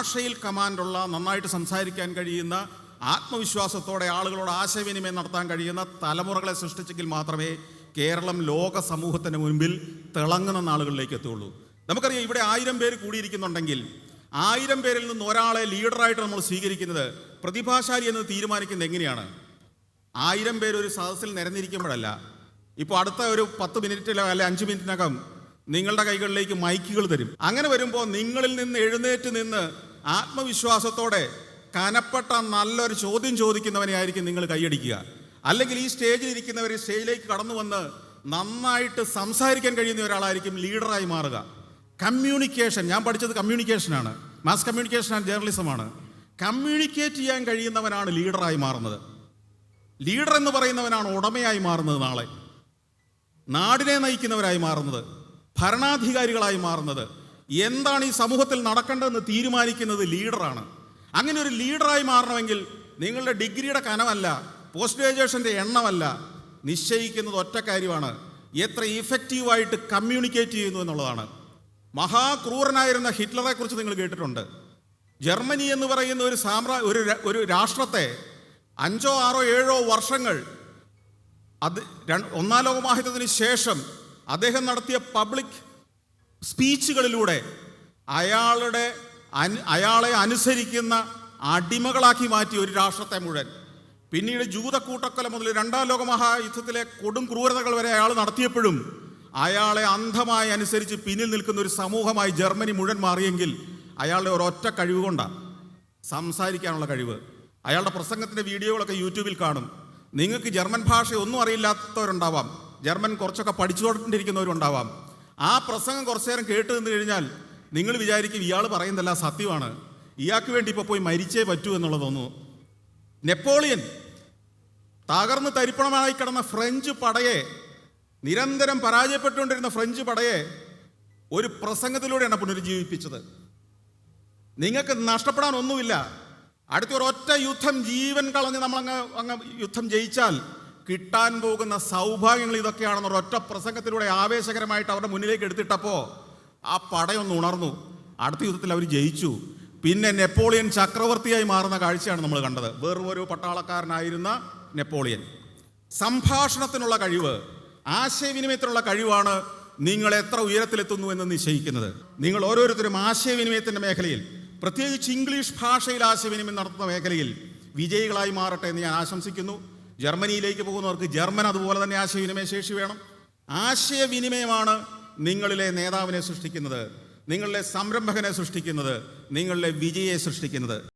ഭാഷയിൽ കമാൻഡുള്ള നന്നായിട്ട് സംസാരിക്കാൻ കഴിയുന്ന ആത്മവിശ്വാസത്തോടെ ആളുകളോട് ആശയവിനിമയം നടത്താൻ കഴിയുന്ന തലമുറകളെ സൃഷ്ടിച്ചെങ്കിൽ മാത്രമേ കേരളം ലോക സമൂഹത്തിന് മുൻപിൽ തിളങ്ങുന്ന നാളുകളിലേക്ക് എത്തുള്ളൂ നമുക്കറിയാം ഇവിടെ ആയിരം പേര് കൂടിയിരിക്കുന്നുണ്ടെങ്കിൽ ആയിരം പേരിൽ നിന്ന് ഒരാളെ ലീഡറായിട്ട് നമ്മൾ സ്വീകരിക്കുന്നത് പ്രതിഭാശാലി എന്ന് തീരുമാനിക്കുന്നത് എങ്ങനെയാണ്? ആയിരം പേര് ഒരു സദസ്സിൽ നിരന്നിരിക്കുമ്പോഴല്ല. ഇപ്പോൾ അടുത്ത ഒരു പത്ത് മിനിറ്റിലോ അല്ലെ അഞ്ച് മിനിറ്റിനകം നിങ്ങളുടെ കൈകളിലേക്ക് മൈക്കുകൾ തരും. അങ്ങനെ വരുമ്പോൾ നിങ്ങളിൽ നിന്ന് എഴുന്നേറ്റ് നിന്ന് ആത്മവിശ്വാസത്തോടെ കനപ്പെട്ട നല്ലൊരു ചോദ്യം ചോദിക്കുന്നവനെ ആയിരിക്കും നിങ്ങൾ കൈയടിക്കുക. അല്ലെങ്കിൽ ഈ സ്റ്റേജിൽ ഇരിക്കുന്നവർ സ്റ്റേജിലേക്ക് കടന്നു വന്ന് നന്നായിട്ട് സംസാരിക്കാൻ കഴിയുന്ന ഒരാളായിരിക്കും ലീഡറായി മാറുക. കമ്മ്യൂണിക്കേഷൻ ഞാൻ പഠിച്ചത് കമ്മ്യൂണിക്കേഷനാണ്. മാസ് കമ്മ്യൂണിക്കേഷൻ ആൻഡ് ജേർണലിസമാണ്. കമ്മ്യൂണിക്കേറ്റ് ചെയ്യാൻ കഴിയുന്നവനാണ് ലീഡറായി മാറുന്നത്. ലീഡർ എന്ന് പറയുന്നവനാണ് ഉടമയായി മാറുന്നത് നാളെ. നാടിനെ നയിക്കുന്നവരായി മാറുന്നത്. ഭരണാധികാരികളായി മാറുന്നത്. എന്താണ് ഈ സമൂഹത്തിൽ നടക്കേണ്ടതെന്ന് തീരുമാനിക്കുന്നത് ലീഡറാണ്. അങ്ങനെ ഒരു ലീഡറായി മാറണമെങ്കിൽ നിങ്ങളുടെ ഡിഗ്രിയുടെ കനമല്ല പോസ്റ്റ് ഗ്രാജുവേഷന്റെ എണ്ണമല്ല. നിശ്ചയിക്കുന്നത് ഒറ്റ കാര്യമാണ്. എത്ര ഇഫക്റ്റീവായിട്ട് കമ്മ്യൂണിക്കേറ്റ് ചെയ്യുന്നു എന്നുള്ളതാണ്. മഹാക്രൂരനായിരുന്ന ഹിറ്റ്ലറെക്കുറിച്ച് നിങ്ങൾ കേട്ടിട്ടുണ്ട്. ജർമ്മനി എന്ന് പറയുന്ന ഒരു സാമ്രാ ഒരു ഒരു രാഷ്ട്രത്തെ അഞ്ചോ ആറോ ഏഴോ വർഷങ്ങൾ അത് ഒന്നാം ലോകമഹായുദ്ധത്തിന് ശേഷം അദ്ദേഹം നടത്തിയ പബ്ലിക് സ്പീച്ചുകളിലൂടെ അയാളുടെ അയാളെ അനുസരിക്കുന്ന അടിമകളാക്കി മാറ്റി ഒരു രാഷ്ട്രത്തെ മുഴുവൻ. പിന്നീട് ജൂതക്കൂട്ടക്കൊല മുതൽ രണ്ടാം ലോകമഹായുദ്ധത്തിലെ കൊടും ക്രൂരതകൾ വരെ അയാൾ നടത്തിയപ്പോഴും അയാളെ അന്ധമായി അനുസരിച്ച് പിന്നിൽ നിൽക്കുന്ന ഒരു സമൂഹമായി ജർമ്മനി മുഴുവൻ മാറിയെങ്കിൽ അയാളുടെ ഒരൊറ്റ കഴിവ് കൊണ്ടാണ്. സംസാരിക്കാനുള്ള കഴിവ്. അയാളുടെ പ്രസംഗത്തിന്റെ വീഡിയോകളൊക്കെ യൂട്യൂബിൽ കാണും. നിങ്ങൾക്ക് ജർമ്മൻ ഭാഷ ഒന്നും അറിയില്ലാത്തവരുണ്ടാവാം. ജർമ്മൻ കുറച്ചൊക്കെ പഠിച്ചുകൊണ്ടിരിക്കുന്നവരുണ്ടാവാം. ആ പ്രസംഗം കുറച്ചു നേരം കേട്ട് നിന്ന് കഴിഞ്ഞാൽ നിങ്ങൾ വിചാരിക്കും ഇയാൾ പറയുന്നതല്ല സത്യമാണ്. ഇയാൾക്ക് വേണ്ടി ഇപ്പോൾ പോയി മരിച്ചേ പറ്റൂ എന്നുള്ളത് തോന്നുന്നു നെപ്പോളിയൻ തകർന്ന് തരിപ്പണമായി കിടന്ന ഫ്രഞ്ച് പടയെ നിരന്തരം പരാജയപ്പെട്ടുകൊണ്ടിരുന്ന ഫ്രഞ്ച് പടയെ ഒരു പ്രസംഗത്തിലൂടെയാണ് പുനരുജ്ജീവിപ്പിച്ചത് നിങ്ങൾക്ക് നഷ്ടപ്പെടാൻ ഒന്നുമില്ല. അടുത്ത ഒരൊറ്റ യുദ്ധം ജീവൻ കളഞ്ഞ് നമ്മൾ അങ്ങ് അങ്ങ് യുദ്ധം ജയിച്ചാൽ കിട്ടാൻ പോകുന്ന സൗഭാഗ്യങ്ങൾ ഇതൊക്കെയാണെന്ന് ഒറ്റ പ്രസംഗത്തിലൂടെ ആവേശകരമായിട്ട് അവരുടെ മുന്നിലേക്ക് എടുത്തിട്ടപ്പോൾ ആ പടയൊന്ന് ഉണർന്നു. അടുത്ത യുദ്ധത്തിൽ അവർ ജയിച്ചു. പിന്നെ നെപ്പോളിയൻ ചക്രവർത്തിയായി മാറുന്ന കാഴ്ചയാണ് നമ്മൾ കണ്ടത്. വെറും ഒരു പട്ടാളക്കാരനായിരുന്ന നെപ്പോളിയൻ. സംഭാഷണത്തിനുള്ള കഴിവ് ആശയവിനിമയത്തിനുള്ള കഴിവാണ് നിങ്ങൾ എത്ര ഉയരത്തിലെത്തുന്നു എന്ന് നിശ്ചയിക്കുന്നത്. നിങ്ങൾ ഓരോരുത്തരും ആശയവിനിമയത്തിന്റെ മേഖലയിൽ പ്രത്യേകിച്ച് ഇംഗ്ലീഷ് ഭാഷയിൽ ആശയവിനിമയം നടത്തുന്ന മേഖലയിൽ വിജയികളായി മാറട്ടെ എന്ന് ഞാൻ ആശംസിക്കുന്നു. ജർമ്മനിയിലേക്ക് പോകുന്നവർക്ക് ജർമ്മൻ അതുപോലെ തന്നെ ആശയവിനിമയ ശേഷി വേണം. ആശയവിനിമയമാണ് നിങ്ങളിലെ നേതാവിനെ സൃഷ്ടിക്കുന്നത് നിങ്ങളിലെ സംരംഭകനെ സൃഷ്ടിക്കുന്നത് നിങ്ങളിലെ വിജയെ സൃഷ്ടിക്കുന്നത്.